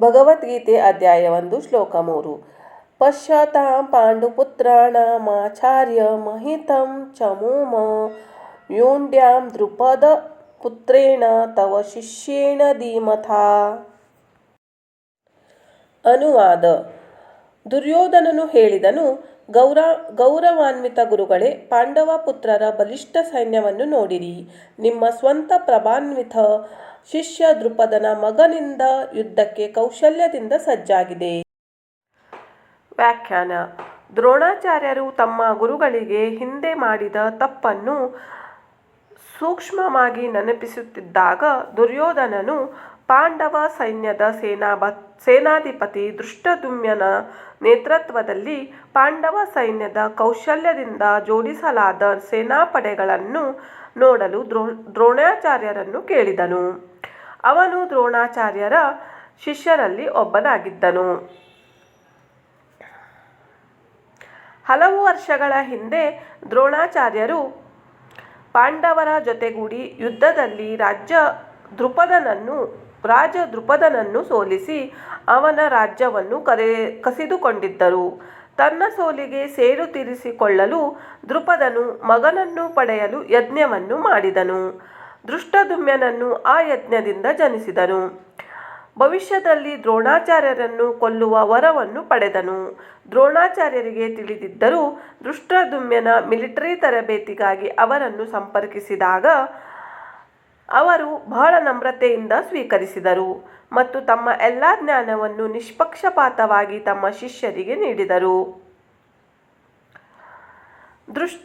ಭಗವದ್ಗೀತೆ ಅಧ್ಯಾಯ ಒಂದು, ಶ್ಲೋಕ ಮೂರು. ಪಶ್ಯತಾಂ ಪಾಂಡುಪುತ್ರಾಣಮಾಚಾರ್ಯ ಮಹಿತಂ ಚಮೂಮ ಯೋಂಡ್ಯಾಂ ದೃಪದ ಪುತ್ರೇಣ ತವ ಶಿಷ್ಯೇಣ ಧೀಮಥಾ. ಅನುವಾದ. ದುರ್ಯೋಧನನು ಹೇಳಿದನು, ಗೌರ, ಗೌರವಾನ್ವಿತ ಗುರುಗಳೇ, ಪಾಂಡವ ಪುತ್ರರ ಬಲಿಷ್ಠ ಸೈನ್ಯವನ್ನು ನೋಡಿರಿ. ನಿಮ್ಮ ಸ್ವಂತ ಪ್ರಭಾನ್ವಿತ ಶಿಷ್ಯ ದೃಪದನ ಮಗನಿಂದ ಯುದ್ಧಕ್ಕೆ ಕೌಶಲ್ಯದಿಂದ ಸಜ್ಜಾಗಿದೆ. ವ್ಯಾಖ್ಯಾನ. ದ್ರೋಣಾಚಾರ್ಯರು ತಮ್ಮ ಗುರುಗಳಿಗೆ ಹಿಂದೆ ಮಾಡಿದ ತಪ್ಪನ್ನು ಸೂಕ್ಷ್ಮವಾಗಿ ನೆನಪಿಸುತ್ತಿದ್ದಾಗ ದುರ್ಯೋಧನನು ಪಾಂಡವ ಸೈನ್ಯದ ಸೇನಾಬ, ಸೇನಾಧಿಪತಿ ದೃಷ್ಟದುಮ್ಯನ ನೇತೃತ್ವದಲ್ಲಿ ಪಾಂಡವ ಸೈನ್ಯದ ಕೌಶಲ್ಯದಿಂದ ಜೋಡಿಸಲಾದ ಸೇನಾಪಡೆಗಳನ್ನು ನೋಡಲು ದ್ರೋ, ದ್ರೋಣಾಚಾರ್ಯರನ್ನು ಕೇಳಿದನು. ಅವನು ದ್ರೋಣಾಚಾರ್ಯರ ಶಿಷ್ಯರಲ್ಲಿ ಒಬ್ಬನಾಗಿದ್ದನು. ಹಲವು ವರ್ಷಗಳ ಹಿಂದೆ ದ್ರೋಣಾಚಾರ್ಯರು ಪಾಂಡವರ ಜೊತೆಗೂಡಿ ಯುದ್ಧದಲ್ಲಿ ರಾಜ್ಯ ದೃಪದನನ್ನು ರಾಜ ದೃಪದನನ್ನು ಸೋಲಿಸಿ ಅವನ ರಾಜ್ಯವನ್ನು ಕರೆ, ಕಸಿದುಕೊಂಡಿದ್ದರು. ತನ್ನ ಸೋಲಿಗೆ ಸೇರು ತೀರಿಸಿಕೊಳ್ಳಲು ದೃಪದನು ಮಗನನ್ನು ಪಡೆಯಲು ಯಜ್ಞವನ್ನು ಮಾಡಿದನು. ದೃಷ್ಟದುಮ್ಯನನ್ನು ಆ ಯಜ್ಞದಿಂದ ಜನಿಸಿದನು. ಭವಿಷ್ಯದಲ್ಲಿ ದ್ರೋಣಾಚಾರ್ಯರನ್ನು ಕೊಲ್ಲುವ ವರವನ್ನು ಪಡೆದನು. ದ್ರೋಣಾಚಾರ್ಯರಿಗೆ ತಿಳಿದಿದ್ದರೂ ದೃಷ್ಟದುಮ್ಯನ ಮಿಲಿಟರಿ ತರಬೇತಿಗಾಗಿ ಅವರನ್ನು ಸಂಪರ್ಕಿಸಿದಾಗ ಅವರು ಬಹಳ ನಮ್ರತೆಯಿಂದ ಸ್ವೀಕರಿಸಿದರು ಮತ್ತು ತಮ್ಮ ಎಲ್ಲ ಜ್ಞಾನವನ್ನು ನಿಷ್ಪಕ್ಷಪಾತವಾಗಿ ತಮ್ಮ ಶಿಷ್ಯರಿಗೆ ನೀಡಿದರು. ದೃಷ್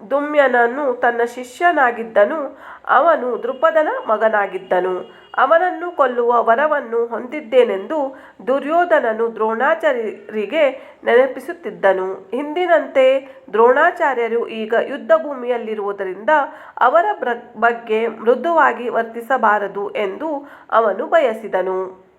ದೃಷ್ಟದುಮ್ಯನನು ತನ್ನ ಶಿಷ್ಯನಾಗಿದ್ದನು. ಅವನು ದೃಪದನ ಮಗನಾಗಿದ್ದನು. ಅವನನ್ನು ಕೊಲ್ಲುವ ವರವನ್ನು ಹೊಂದಿದ್ದೇನೆಂದು ದುರ್ಯೋಧನನು ದ್ರೋಣಾಚಾರ್ಯರಿಗೆ ನೆನಪಿಸುತ್ತಿದ್ದನು. ಹಿಂದಿನಂತೆ ದ್ರೋಣಾಚಾರ್ಯರು ಈಗ ಯುದ್ಧಭೂಮಿಯಲ್ಲಿರುವುದರಿಂದ ಅವರ ಬಗ್ಗೆ ಮೃದುವಾಗಿ ವರ್ತಿಸಬಾರದು ಎಂದು ಅವನು ಬಯಸಿದನು.